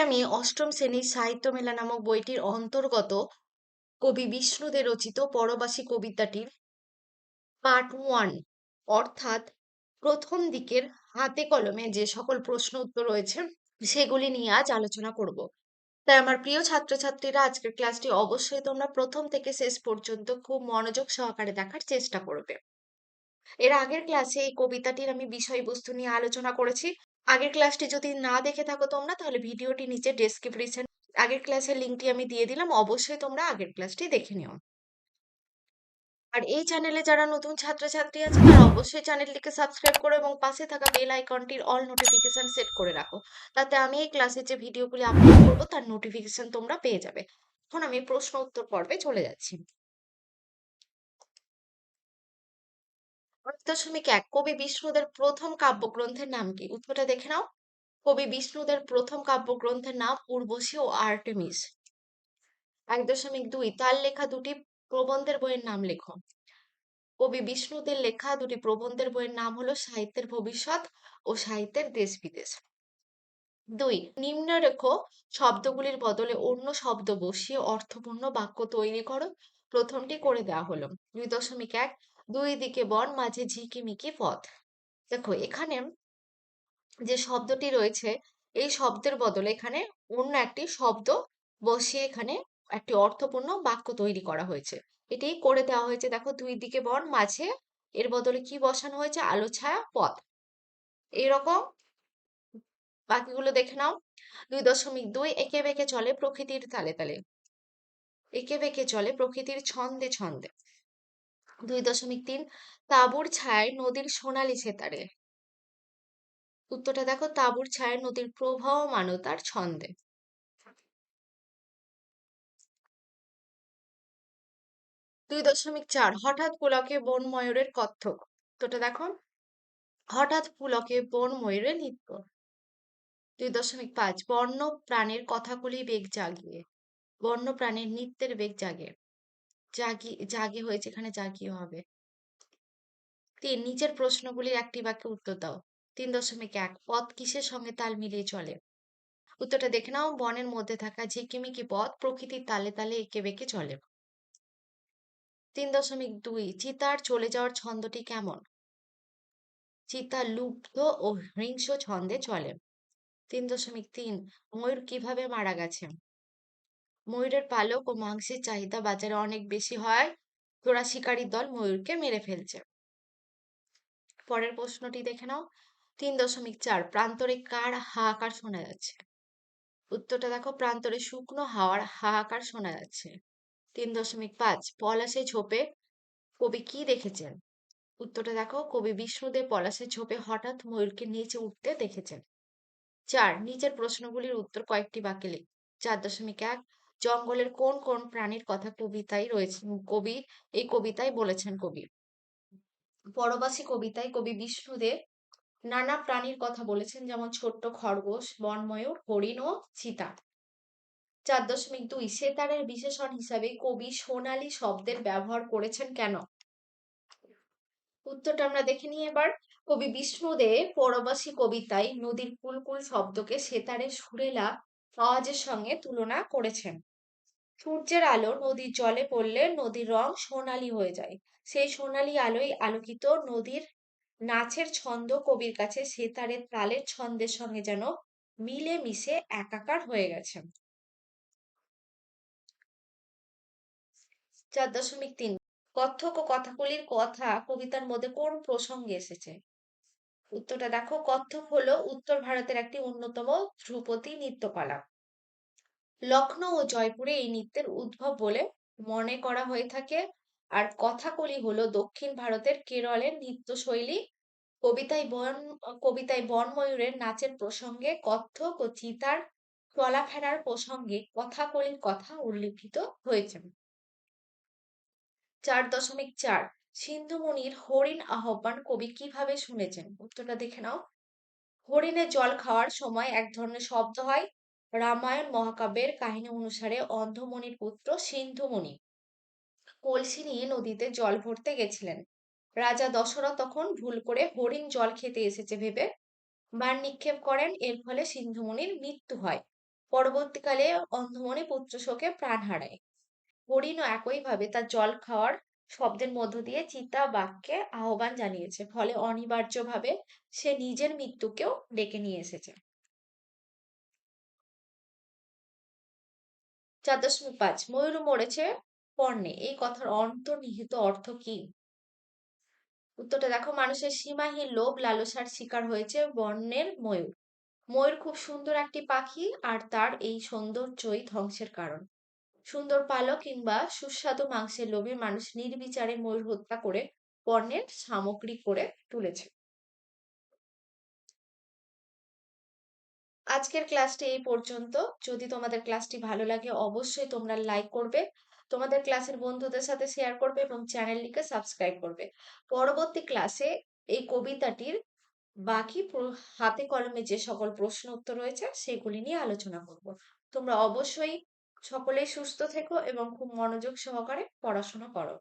আমি অষ্টম শ্রেণির সাহিত্য মেলা নামক বইটির অন্তর্গত কবি বিষ্ণুদের রচিত পরবাসী কবিতাটির পার্ট ওয়ান, অর্থাৎ প্রথম দিকের হাতে কলমে যে সকল প্রশ্ন উত্তর রয়েছে সেগুলি নিয়ে আজ আলোচনা করব। তাই আমার প্রিয় ছাত্রছাত্রীরা, আজকের ক্লাসটি অবশ্যই তোমরা প্রথম থেকে শেষ পর্যন্ত খুব মনোযোগ সহকারে দেখার চেষ্টা করবে। এর আগের ক্লাসে এই কবিতাটির আমি বিষয়বস্তু নিয়ে আলোচনা করেছি। আগের ক্লাসটি যদি না দেখে থাকো তোমরা, তাহলে ভিডিওটি নিচে ডেসক্রিপশন আগের ক্লাসের লিঙ্কটি আমি দিয়ে দিলাম, অবশ্যই তোমরা আগের ক্লাসটি দেখে নিও। আর এই চ্যানেলে যারা নতুন ছাত্রছাত্রী আছে তারা অবশ্যই চ্যানেলটিকে সাবস্ক্রাইব করো এবং পাশে থাকা বেল আইকনটির অল নোটিফিকেশন সেট করে রাখো। তাতে আমি এই ক্লাসের যে ভিডিওগুলি আপলোড করব, তার নোটিফিকেশন তোমরা পেয়ে যাবে। এখন আমি প্রশ্ন উত্তর পর্বে চলে যাচ্ছি। দশমিক এক কবি বিষ্ণুদের প্রথম কাব্যগ্রন্থের নাম কি? উত্তরটা দেখে নাও। কবি বিষ্ণুদের প্রথম কাব্যগ্রন্থের নাম উর্বশী ও আর্টেমিস। এক দশমিক দুই। তার লেখা দুটি প্রবন্ধের বইয়ের নাম লেখো। কবি বিষ্ণুদের লেখা দুটি প্রবন্ধের বইয়ের নাম হলো সাহিত্যের ভবিষ্যৎ ও সাহিত্যের দেশ বিদেশ দুই নিম্নরেখ শব্দগুলির বদলে অন্য শব্দ বসিয়ে অর্থপূর্ণ বাক্য তৈরি করো। প্রথমটি করে দেওয়া হলো। দুই দশমিক এক। দুই দিকে বন, মাঝে ঝিকিমিকি পথ। দেখো, এখানে যে শব্দটি রয়েছে, এই শব্দের বদলে এখানে অন্য একটি শব্দ বসিয়ে এখানে একটি অর্থপূর্ণ বাক্য তৈরি করা হয়েছে। এটি করে দেওয়া হয়েছে, দেখো, দুই দিকে বন, মাঝে এর বদলে কি বসানো হয়েছে? আলো, ছায়া, পথ। এইরকম বাকিগুলো দেখে নাও। দুই দশমিক দুই একে বেঁকে চলে প্রকৃতির তালে তালে। একে বেঁকে চলে প্রকৃতির ছন্দে ছন্দে। দুই দশমিক তিন তাঁবুর ছায় নদীর সোনালি সেতারে। উত্তরটা দেখো, তাঁবুর ছায় নদীর প্রবাহমানতার ছন্দে। দুই দশমিক চার, হঠাৎ পুলকে বন ময়ূরের কত্থক। উত্তরটা দেখো, হঠাৎ পুলকে বন ময়ূরের নৃত্য দুই দশমিক পাঁচ, বন্য প্রাণীর কথাগুলি বেগ জাগিয়ে, বন্য প্রাণীর নৃত্যের বেগ জাগে। জাগি, জাগে হয়েছে, এখানে জাগিয়ে হবে। তিন, নিচের প্রশ্নগুলির একটি বাক্যে উত্তর দাও। তিন দশমিক এক, পথ কিসের সঙ্গে তাল মিলিয়ে চলে? উত্তরটা দেখে নাও, বনের মধ্যে থাকা ঝিকিমিকি পথ প্রকৃতির তালে তালে এঁকে বেঁকে চলে। তিন দশমিক দুই, চিতার চলে যাওয়ার ছন্দটি কেমন? চিতা লুব্ধ ও হিংস্র ছন্দে চলে। তিন দশমিক তিন, ময়ূর কীভাবে মারা গেছে? ময়ূরের পালক ও মাংসের চাহিদা বাজারে অনেক বেশি হয়। তোরা শিকারীর দল ময়ূরকে মেরে ফেলছে। পরের প্রশ্নটি দেখে নাও। তিন দশমিক চার প্রান্তরে কার হাহাকার শোনা যাচ্ছে? উত্তরটা দেখো, প্রান্তরে শুকনো হাওয়ার হাহাকার শোনা যাচ্ছে। তিন দশমিক পাঁচ, পলাশে ঝোপে কবি কি দেখেছেন? উত্তরটা দেখো, কবি বিষ্ণুদেব পলাশে ঝোপে হঠাৎ ময়ূরকে নিচে উঠতে দেখেছেন। চার, নিচের প্রশ্নগুলির উত্তর কয়েকটি বাক্যে লিখ। চার দশমিক এক জঙ্গলের কোন কোন প্রাণীর কথা কবিতায় রয়েছে, কবি, এই কবিতায় বলেছেন কবি। পরবাসী কবিতায় কবি বিষ্ণুদেব নানা প্রাণীর কথা বলেছেন, যেমন ছোট্ট খরগোশ, বনময়ূর, হরিণ ও চিতা। চার দশমিক দুই সেতারের বিশেষণ হিসাবে কবি সোনালী শব্দের ব্যবহার করেছেন কেন? উত্তরটা আমরা দেখে নিই এবার। কবি বিষ্ণুদেব পরবাসী কবিতায় নদীর কুলকুল শব্দকে সেতারের সুরেলা আওয়াজের সঙ্গে তুলনা করেছেন। সূর্যের আলো নদীর জলে পড়লে নদীর রং সোনালি হয়ে যায়। সেই সোনালি আলোয় আলোকিত নদীর নাচের ছন্দ কবির কাছে সেতারের তালের ছন্দের সঙ্গে যেন মিলে মিশে একাকার হয়ে গেছে। চার দশমিক তিন কত্থক ও কথাগুলির কথা কবিতার মধ্যে কোন প্রসঙ্গে এসেছে? উত্তরটা দেখো কত্থক হলো উত্তর ভারতের একটি অন্যতম ধ্রুপদী নৃত্যকলা। লখনৌ ও জয়পুরে এই নৃত্যের উদ্ভব বলে মনে করা হয়ে থাকে। আর কথাকলি হলো দক্ষিণ ভারতের কেরলের নৃত্যশৈলী। কবিতায় বন, কবিতায় বনময়ূরের নাচের প্রসঙ্গে কত্থক ও চিতার চলাফেরার প্রসঙ্গে কথাকলির কথা উল্লিখিত হয়েছে। চার দশমিক চার, সিন্ধুমণির হরিণ আহ্বান কবি কীভাবে শুনেছেন? উত্তরটা দেখে নাও। হরিণের জল খাওয়ার সময় এক ধরনের শব্দ হয় রামায়ণ মহাকাব্যের কাহিনী অনুসারে অন্ধমণির পুত্র সিন্ধুমণি। কলসি নিয়ে নদীতে জল ভরতে গেছিলেন। রাজা দশরথ তখন ভুল করে হরিণ জল খেতে এসেছে ভেবে। বান নিক্ষেপ করেন, এর ফলে সিন্ধুমণির মৃত্যু হয়। পরবর্তীকালে অন্ধমণি পুত্র শোকে প্রাণ হারায়। হরিণও একইভাবে তার জল খাওয়ার শব্দের মধ্য দিয়ে চিতা বাক্যে আহ্বান জানিয়েছে। ফলে অনিবার্যভাবে সে নিজের মৃত্যুকেও ডেকে নিয়ে এসেছে। চার দশমিক পাঁচ। ময়ূর মরেছে পর্ণে এই কথার অন্তর্নিহিত অর্থ কি? উত্তরটা দেখো, মানুষের সীমাহীন লোভ লালসার শিকার হয়েছে বর্ণের ময়ূর। ময়ূর খুব সুন্দর একটি পাখি আর তার এই সৌন্দর্যই ধ্বংসের কারণ। সুন্দর পালক কিংবা সুস্বাদু মাংসের লোভে মানুষ নির্বিচারে ময়ূর হত্যা করে পণ্যের সামগ্রী করে তুলেছে। আজকের ক্লাসটি এই পর্যন্ত। যদি তোমাদের ক্লাসটি ভালো লাগে, অবশ্যই তোমরা লাইক করবে, তোমাদের ক্লাসের বন্ধুদের সাথে শেয়ার করবে এবং চ্যানেলটিকে সাবস্ক্রাইব করবে। পরবর্তী ক্লাসে এই কবিতাটির বাকি হাতে কলমে যে সকল প্রশ্ন উত্তর রয়েছে সেগুলি নিয়ে আলোচনা করব। তোমরা অবশ্যই সকলেই সুস্থ থেকো এবং খুব মনোযোগ সহকারে পড়াশোনা করো।